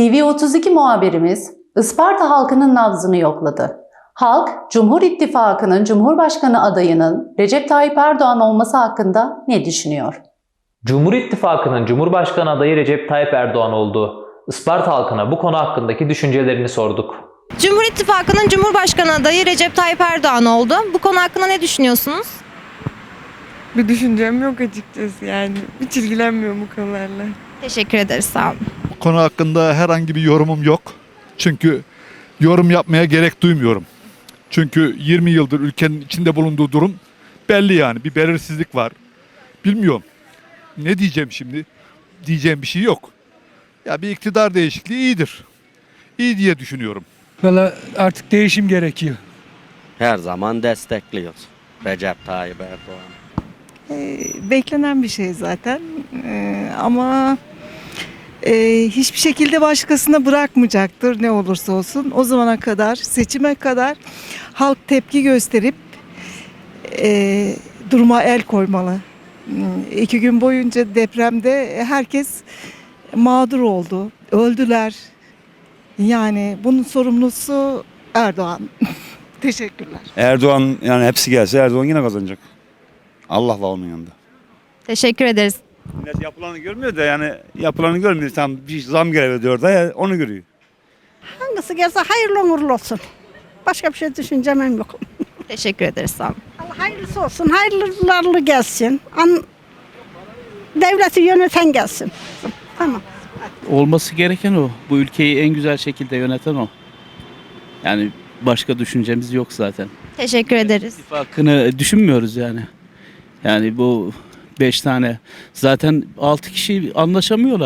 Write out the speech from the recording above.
TV32 muhabirimiz Isparta halkının nabzını yokladı. Halk, Cumhur İttifakı'nın Cumhurbaşkanı adayının Recep Tayyip Erdoğan olması hakkında ne düşünüyor? Cumhur İttifakı'nın Cumhurbaşkanı adayı Recep Tayyip Erdoğan oldu. Isparta halkına bu konu hakkındaki düşüncelerini sorduk. Cumhur İttifakı'nın Cumhurbaşkanı adayı Recep Tayyip Erdoğan oldu. Bu konu hakkında ne düşünüyorsunuz? Bir düşüncem yok açıkçası yani. Hiç ilgilenmiyorum bu konularla. Teşekkür ederiz sağ olun. Bu konu hakkında herhangi bir yorumum yok. Çünkü yorum yapmaya gerek duymuyorum. Çünkü 20 yıldır ülkenin içinde bulunduğu durum belli yani. Bir belirsizlik var. Bilmiyorum. Ne diyeceğim şimdi? Diyeceğim bir şey yok. Ya bir iktidar değişikliği iyidir. İyi diye düşünüyorum. Valla artık değişim gerekiyor. Her zaman destekliyoruz Recep Tayyip Erdoğan. Ee, beklenen bir şey zaten Ee, ama e, hiçbir şekilde başkasına bırakmayacaktır ne olursa olsun. O zamana kadar seçime kadar halk tepki gösterip e, duruma el koymalı. Hmm, İki gün boyunca depremde herkes mağdur oldu, öldüler. Yani bunun sorumlusu Erdoğan. Teşekkürler. Erdoğan yani hepsi gelse Erdoğan yine kazanacak. Allah var onun yanında. Teşekkür ederiz. Millet yapılanı görmüyor da yani yapılanı görmüyor. Tam bir zam geliyor diyor da ya onu görüyor. Hangisi gelse hayırlı uğurlu olsun. Başka bir şey düşüncem yok. Teşekkür ederiz sağ olun. Allah hayırlısı olsun, hayırlılarlı gelsin. An devleti yöneten gelsin. Tamam. Olması gereken o. Bu ülkeyi en güzel şekilde yöneten o. Yani başka düşüncemiz yok zaten. Teşekkür ederiz. İttifakını düşünmüyoruz yani. Yani bu beş tane zaten altı kişi anlaşamıyorlar.